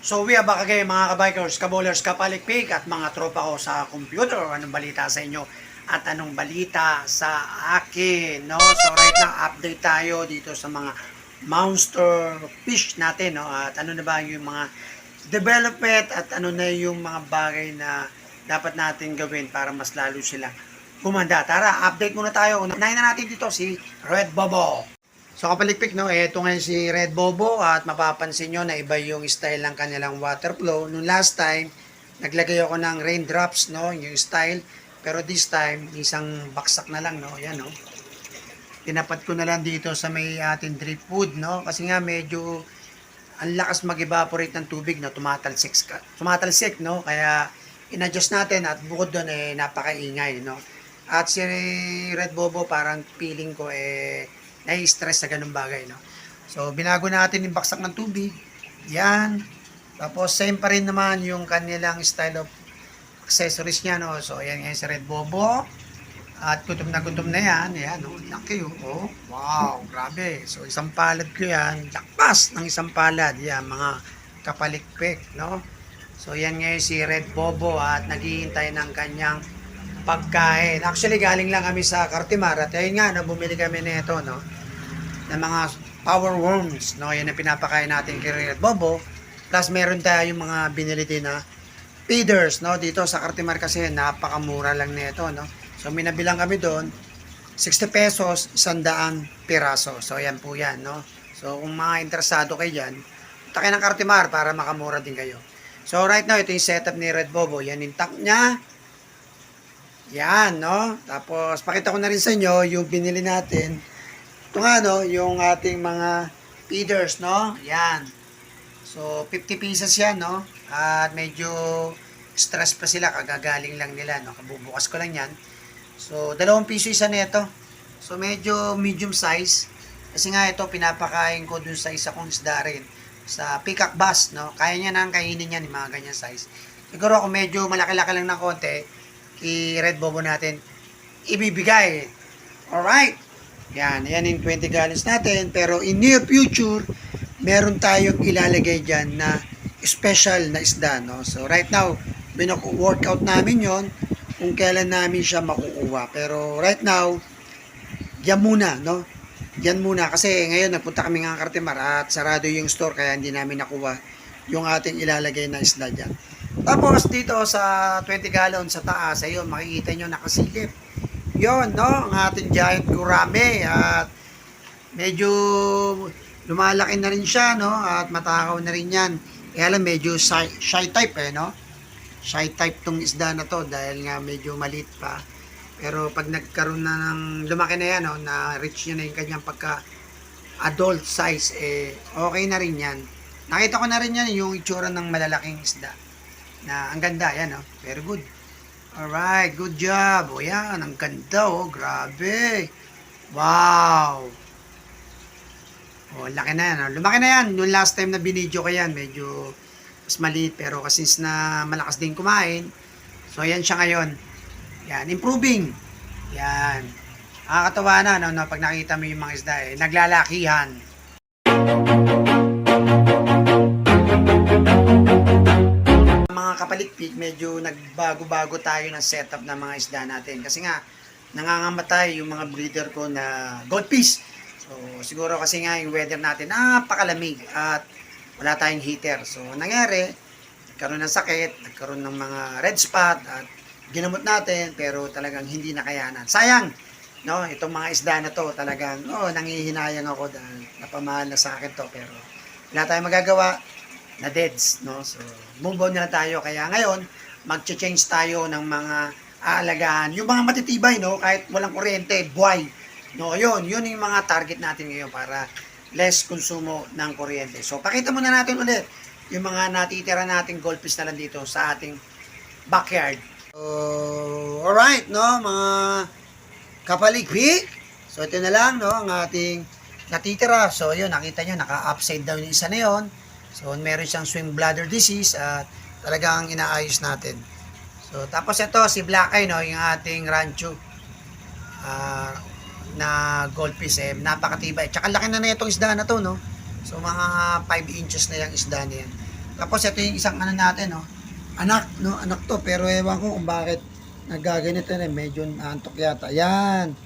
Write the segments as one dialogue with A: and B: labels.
A: So we are back again mga kabikers, kabowlers, kapalikpik at mga tropa ko sa computer. Anong balita sa inyo at anong balita sa akin, no? So right now, update tayo dito sa mga monster fish natin, no? At ano na ba yung mga development at ano na yung mga bagay na dapat natin gawin para mas lalo sila gumanda. Tara, update muna tayo. Unahin na natin dito si Red Bobo. So kapalikpik no, eto ngayon si Red Bobo at mapapansin nyo na iba yung style ng kanilang water flow. Nung last time, naglagay ako ng raindrops, no, yung style. Pero this time, isang baksak na lang, no, yan, no. Tinapat ko na lang dito sa may ating drip wood, no, kasi nga medyo ang lakas mag-evaporate ng tubig, no, tumatalsik, tumatalsik, no, kaya in-adjust natin at bukod doon, eh, napakaingay, no. At si Red Bobo, parang feeling ko, eh, nai-stress sa ganung bagay, no? So, binago natin yung baksak ng tubig. Yan. Tapos, same pa rin naman yung kanilang style of accessories niya, no? So, ayan ngayon si Red Bobo. At gutom na gutom na yan. Ayan, no? Laki, oh. oh. Wow, grabe. So, isang palad ko yan. Lakpas ng isang palad. Yan, mga kapalikpik, no? So, yan ngayon si Red Bobo at naghihintay ng kanyang pagkain. Actually, galing lang kami sa Cartimar at ayun nga, no, bumili kami nito, no, ng mga power worms, no, yan ang pinapakain natin kay Red Bobo. Plus, meron tayong mga binili din na feeders, no, dito sa Cartimar kasi napakamura lang nito, no. So, may nabilang kami doon, 60 pesos, 100 piraso. So, yan po yan, no. So, kung mga interesado kayo dyan, punta kayo ng Cartimar para makamura din kayo. So, right now, ito yung setup ni Red Bobo. Yan yung tank niya. Yan, no? Tapos, pakita ko na rin sa inyo yung binili natin. Ito nga, no? Yung ating mga feeders, no? Yan. So, 50 pieces yan, no? At medyo stress pa sila. Kagagaling lang nila, no? Kabubukas ko lang yan. So, dalawang piso isa nito. So, medyo medium size. Kasi nga ito, pinapakain ko dun sa isa kong isda rin. Sa peacock bass, no? Kaya niya nang kainin yan, yung mga ganyan size. Siguro kung medyo malaki-laki lang ng konti, i-red bobo natin ibibigay. Alright. Yan, yan yung 20 gallons natin. Pero in near future, meron tayong ilalagay dyan na special na isda. No? So right now, binaku-workout namin yon kung kailan namin siya makukuha. Pero right now, yan muna. No? Yan muna. Kasi ngayon, nagpunta kami ng Cartimar at sarado yung store kaya hindi namin nakuha yung ating ilalagay na isda dyan. Tapos dito sa 20 gallon sa taas, ayun, makikita nyo nakasilip. Yon, no, ang ating giant gurame at medyo lumalaki na rin siya, no, at matakaw na rin yan. Kaya lang medyo shy, shy type eh, no. Shy type tong isda na to dahil nga medyo maliit pa. Pero pag nagkaroon na ng lumaki na yan, no, na reach niya na yung kanyang pagka adult size, eh, okay na rin yan. Nakita ko na rin yan yung itsura ng malalaking isda na ang ganda, yan oh. Very good. Alright, good job. O yan, ang ganda oh, grabe. Wow. Oh, laki na yan. Oh. Lumaki na yan. Yung last time na binidyo ko yan, medyo mas maliit pero kasi na malakas din kumain. So, yan siya ngayon. Yan, improving. Yan. Nakakatawa na, no, no, pag nakita mo yung mga isda, eh, naglalakihan. mga kapalikpik, medyo nagbago-bago tayo ng setup ng mga isda natin. Kasi nga, nangangamatay yung mga breeder ko na goldfish. So, siguro kasi nga yung weather natin, napakalamig at wala tayong heater. So, nangyari, nagkaroon ng sakit, nagkaroon ng mga red spot at ginamot natin pero talagang hindi nakayanan. Sayang! No, itong mga isda na to talagang oh, nangihinayang ako dahil napamahal na sa akin to pero wala tayong magagawa na deads, no? So, move on na tayo. Kaya ngayon, mag-change tayo ng mga aalagaan. Yung mga matitibay, no? Kahit walang kuryente, buhay. No, yun. Yun yung mga target natin ngayon para less konsumo ng kuryente. So, pakita muna natin ulit yung mga natitira nating goldfish na lang dito sa ating backyard. So, alright, no? Mga kapalikpik. So, ito na lang, no? Ang ating natitira. So, yun, nakita nyo, naka-upside down yung isa na yun. So, meron siyang swing bladder disease at talagang inaayos natin. So, tapos ito, si Black Eye, no, yung ating rancho ah, na goldfish, eh, napakatibay. Tsaka laki na na itong isda na to, no? So, mga 5 inches na yung isda na yan. Tapos ito yung isang ano natin, no? Anak, no? Anak to, pero ewan ko kung bakit nagaganito na, medyo antok yata. Yan.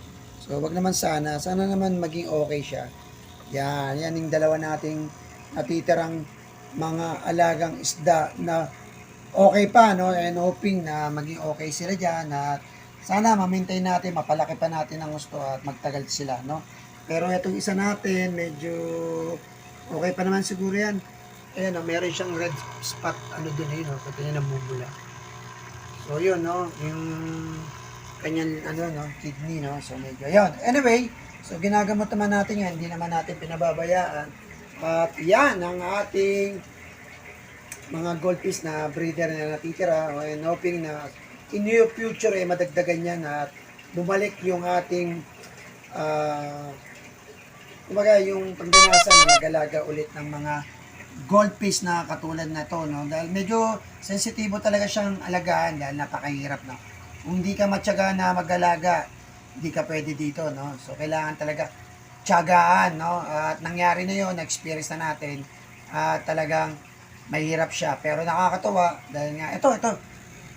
A: So, wag naman sana. Sana naman maging okay siya. Yan. Yan yung dalawa nating natitirang mga alagang isda na okay pa, no? And hoping na maging okay sila dyan at sana ma-maintain natin, mapalaki pa natin ang gusto at magtagal sila, no? Pero itong isa natin, medyo okay pa naman siguro yan. Ayan, oh, meron siyang red spot, ano dun yun, oh, pati niya namumula. So, yun, no, yung kanyang, ano, no, kidney, no, so medyo, yun. Anyway, so ginagamot naman natin yan, hindi naman natin pinababayaan. At yan, ang ating mga goldfish na breeder na natitira, and hoping na in near future, eh, madagdagan yan at bumalik yung ating ah kumbaga yung pagdanasa na mag-alaga ulit ng mga goldfish na katulad na to, no? Dahil medyo sensitibo talaga siyang alagaan dahil napakahirap, no? Kung hindi ka matyaga na mag-alaga, hindi ka pwede dito, no? So, kailangan talaga tiyagaan, no? At nangyari na yon na-experience na natin, at talagang mahirap siya. Pero nakakatuwa dahil nga, ito, ito,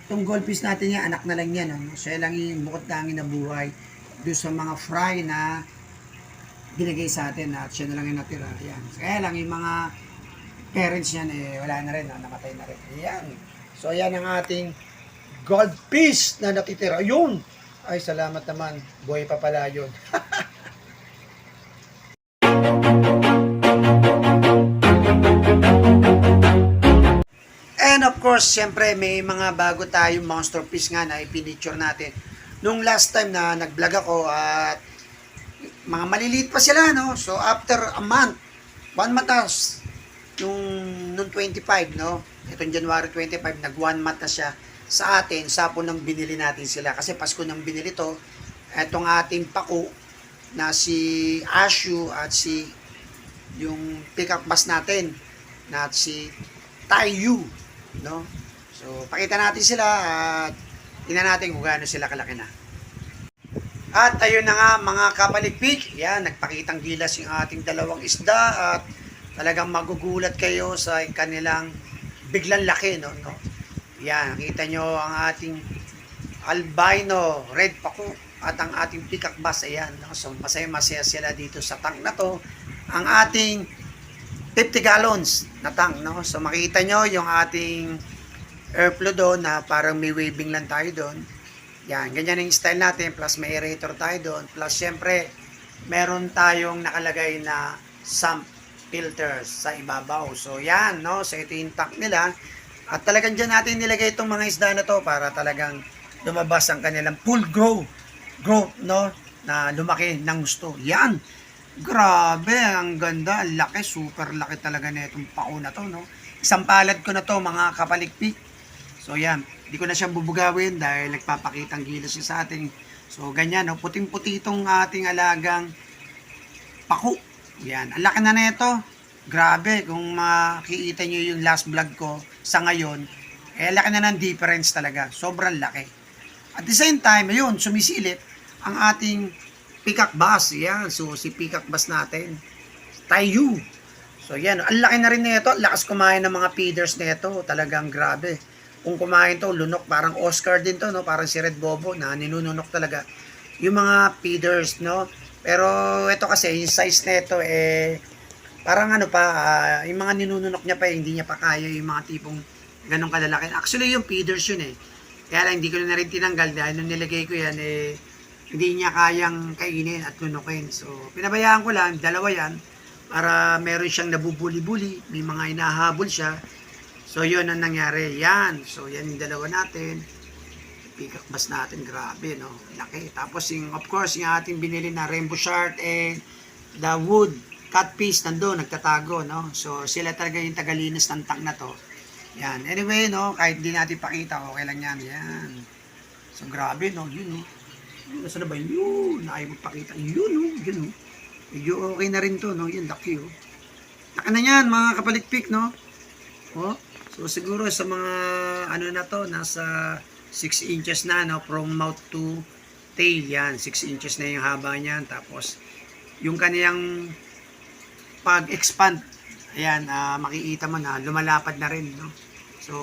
A: itong goldfish natin yan, anak na lang yan, no? Siya lang yung bukod tangin na buhay doon sa mga fry na binigay sa atin at siya na lang yung natira. Yan. Kaya lang yung mga parents niyan eh wala na rin, no? namatay na rin. Yan. So yan ang ating goldfish na natitira. Yun! Ay, salamat naman. Buhay pa pala yun. And of course, siyempre may mga bago tayong monster fish nga na ipinicture natin. Nung last time na nag-vlog ako at mga maliliit pa sila, no? So, after a month, one month na, nung, nung 25, no? Itong January 25, nag one month na siya sa atin, sa po nang binili natin sila. Kasi Pasko nang binili to, etong ating paku na si Ashu at si yung pick-up bus natin na si Tayu, no? So, pakita natin sila at tingnan natin kung gaano sila kalaki na. At ayun na nga mga kapalikpik, yan, nagpakitang gilas yung ating dalawang isda at talagang magugulat kayo sa kanilang biglang laki, no? no? Yan, nakita nyo ang ating albino red paku at ang ating bass, ayan, no? so masaya-masaya sila dito sa tank na to. Ang ating 50 gallons na tank, no? So makita nyo yung ating airflow doon na parang may waving lang tayo doon. Yan, ganyan yung style natin. Plus may aerator tayo doon. Plus syempre, meron tayong nakalagay na sump filters sa ibabaw. So yan, no? So ito yung tank nila. At talagang dyan natin nilagay itong mga isda na to para talagang lumabas ang kanilang full grow. Growth, no? Na lumaki ng gusto. Yan. Grabe, ang ganda. Ang laki, super laki talaga na itong pao na to, no? Isang palad ko na to, mga kapalikpik. So yan, hindi ko na siya bubugawin dahil nagpapakitang gilas siya sa ating. So ganyan, no? puting-puti itong ating alagang paku. Yan, ang laki na nito. Grabe, kung makikita nyo yung last vlog ko sa ngayon, eh laki na ng difference talaga. Sobrang laki. At the same time, ayun, sumisilip ang ating peacock bass. Yan, so si peacock bass natin. Tayu. So yan, ang laki na rin nito. Lakas kumain ng mga feeders nito. Talagang grabe. Kung kumain to, lunok. Parang Oscar din to, no? Parang si Red Bobo na ninununok talaga. Yung mga feeders, no? Pero ito kasi, yung size nito, eh, parang ano pa, ah, yung mga ninununok niya pa, eh, hindi niya pa kaya yung mga tipong ganong kalalaki. Actually, yung feeders yun eh. Kaya lang, hindi ko na rin tinanggal dahil nung nilagay ko yan, eh, hindi niya kayang kainin at lunukin. So, pinabayaan ko lang, dalawa yan, para meron siyang nabubuli-buli, may mga inahabol siya. So, yun ang nangyari. Yan. So, yan yung dalawa natin. Peacock bass natin, grabe, no? Laki. Tapos, yung, of course, yung ating binili na rainbow shark and the wood catfish nandun, nagtatago, no? So, sila talaga yung tagalinis ng tank na to. Yan. Anyway, no, kahit di natin pakita, okay lang yan. Yan. So, grabe, no? Yun, no? Nasaan na ba yun? Ayaw magpakita. Yun, no? Yun, no? Medyo okay na rin to, no? Yun, laki, oh. Laki na yan, mga kapalikpik, no? Oh, so siguro sa mga ano na to, nasa 6 inches na, no? From mouth to tail, yan. 6 inches na yung haba niyan. Tapos, yung kaniyang pag-expand ayan, ah, makikita mo na lumalapad na rin, no? So,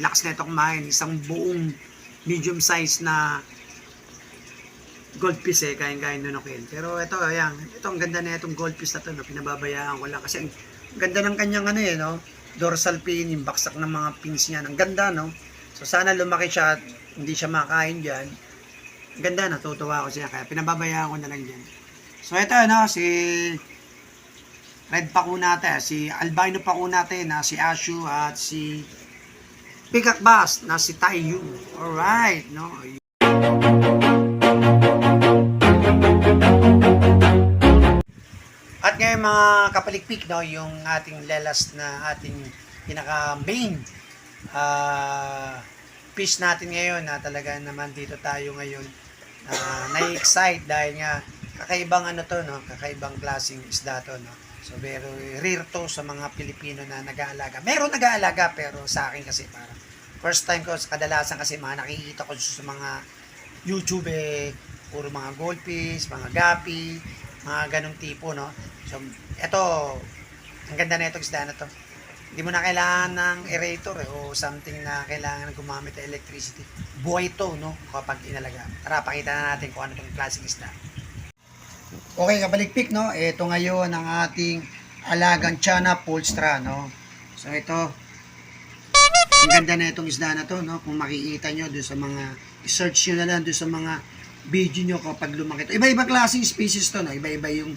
A: lakas na ito kumain. Isang buong medium size na gold piece eh, kayang-kaya nunukin. Pero ito, ayan, ito ang ganda na itong gold piece na to, no? pinababayaan ko lang. Kasi ang ganda ng kanyang ano eh, no? dorsal pin, yung baksak ng mga pins niya. Ang ganda, no? So, sana lumaki siya at hindi siya makain dyan. Ang ganda, natutuwa ako siya. Kaya pinababayaan ko na lang dyan. So, ito, no? Si Red Pacunate, si Albino Pacunate na si Ashu at si Pickup Bass na si Tayu. Alright, no? At ngayon mga kapalikpik, no, yung ating lelas na ating pinaka main ah fish natin ngayon na talaga naman dito tayo ngayon uh, na-excite dahil nga kakaibang ano to no kakaibang klaseng isda to no. So very rare to sa mga Pilipino na nag-aalaga. Meron nag-aalaga pero sa akin kasi parang first time ko kadalasan kasi mga nakikita ko sa mga YouTube eh puro mga goldfish mga gapi mga ganong tipo no so eto ang ganda na itong isda na to hindi mo na kailangan ng aerator eh, o something na kailangan gumamit ng electricity. Buhay to, no? Kapag inalaga. Tara, pakita na natin kung ano itong klaseng isda. Okay, kabalikpik, no? Ito ngayon ang ating alagang Chana Polstra, no? So, ito. Ang ganda na itong isda na to, no? Kung makikita nyo doon sa mga, search nyo na lang doon sa mga video nyo kapag lumaki to. Iba-iba klaseng species to, no? Iba-iba yung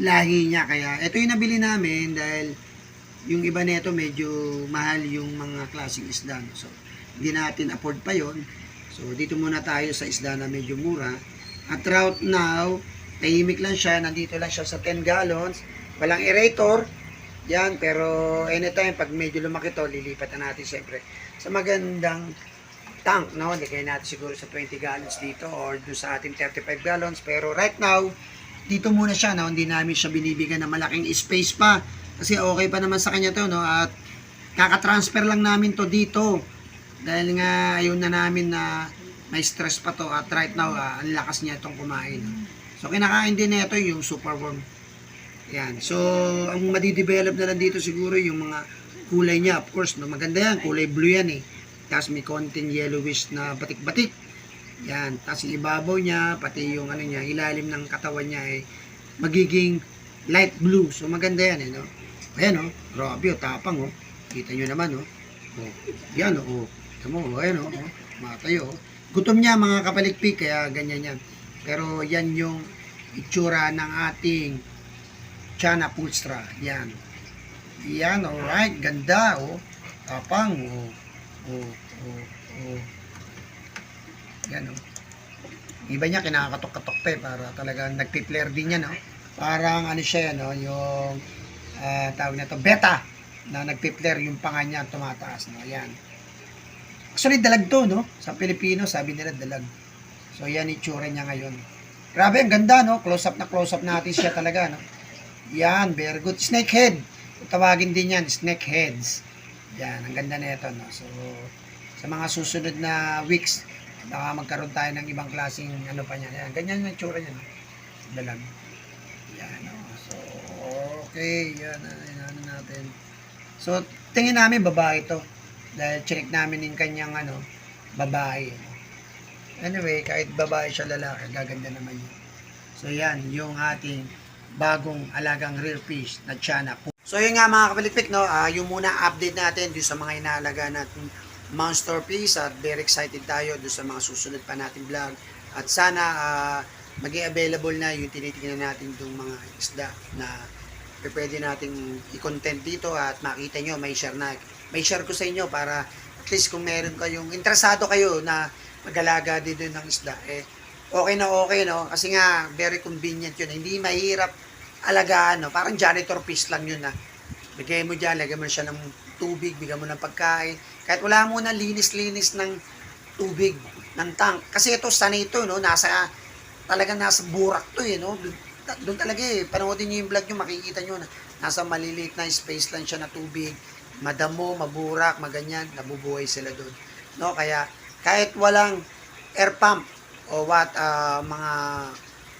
A: lahi niya. Kaya, ito yung nabili namin dahil yung iba nito medyo mahal yung mga klaseng isda. no? So, hindi natin afford pa yon So, dito muna tayo sa isda na medyo mura. At trout now, tahimik lang siya. Nandito lang siya sa 10 gallons. Walang aerator. Yan, pero anytime, pag medyo lumaki to, lilipat na natin siyempre sa magandang tank, no? Kaya natin siguro sa 20 gallons dito or doon sa ating 35 gallons. Pero right now, dito muna siya, no? Hindi namin siya binibigyan ng malaking space pa. Kasi okay pa naman sa kanya to, no? At kaka-transfer lang namin to dito. Dahil nga ayun na namin na may stress pa to at right now ah, ang lakas niya itong kumain. no? So kinakain din na ito yung super worm. Yan. So ang madidevelop na lang dito siguro yung mga kulay niya. Of course, no, maganda yan. Kulay blue yan eh. Tapos may konting yellowish na batik-batik. Yan. Tapos ibabaw niya, pati yung ano niya, ilalim ng katawan niya ay magiging light blue. So maganda yan eh, no? Ayan oh, grabe oh, tapang oh. Kita nyo naman oh. Oh, yan oh. oh. Mo, oh, ayan oh. oh. Matayo oh. Gutom niya mga kapalikpik, kaya ganyan yan. Pero yan yung itsura ng ating Chana Pulstra. Yan. Yan, alright. Ganda oh. Tapang oh. Oh, oh, oh. Yan oh. Iba niya kinakatok-katok pa eh, para talagang nagpi-flare din yan oh. Parang ano siya no, yung uh, tawag na to beta na nagpi-flare yung panga niya tumataas no. Yan. Actually dalag to no. Sa Pilipino sabi nila dalag. So yan itsura niya ngayon. Grabe ang ganda no. Close up na close up natin siya talaga no. Yan, very good. Snake head. Tawagin din yan, snake heads. Yan, ang ganda na ito no. So sa mga susunod na weeks baka magkaroon tayo ng ibang klaseng ano pa niya. Yan, ganyan yung itsura niya no. Dalag. Yan, oh. So, okay. Yan, yan, ano natin. So, tingin namin babae to. Dahil check namin yung kanyang, ano, babae. Anyway, kahit babae siya lalaki, gaganda naman yun. So, yan, yung ating bagong alagang real fish na Chana. So, yun nga mga kapalitpik, no? Ah, yung muna update natin doon sa mga inaalaga natin monster fish at very excited tayo doon sa mga susunod pa natin vlog. At sana ah, maging available na yung tinitingnan natin itong mga isda na pwede nating i-content dito at makita nyo, may share na. May share ko sa inyo para at least kung meron kayong interesado kayo na mag-alaga dito ng isda, eh, okay na okay, no? Kasi nga, very convenient yun. Hindi mahirap alagaan, no? Parang janitor fish lang yun, na. Bigay mo dyan, lagyan mo siya ng tubig, bigyan mo ng pagkain. Kahit wala mo na linis-linis ng tubig, ng tank. Kasi ito, sanay ito, no? Nasa talagang nasa burak to eh, no? Doon, talaga eh, panoodin nyo yung vlog nyo, makikita nyo na nasa maliliit na space lang siya na tubig, madamo, maburak, maganyan, nabubuhay sila doon. No, kaya kahit walang air pump o what ah, mga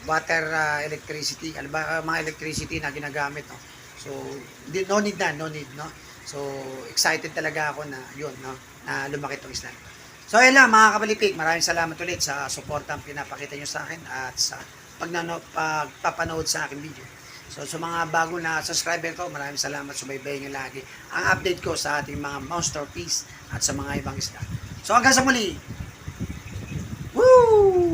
A: water ah, electricity, ano ba, ah, mga electricity na ginagamit, no? So di, no need na, no need, no? So, excited talaga ako na yun, no? Na lumaki itong isla. So, ayun lang, mga kapalipig, maraming salamat ulit sa suportang pinapakita nyo sa akin at sa pagnano, pagpapanood sa aking video. So, sa mga bago na subscriber ko, maraming salamat, subaybay nyo lagi ang update ko sa ating mga monster piece at sa mga ibang isla. So, hanggang sa muli, Woo!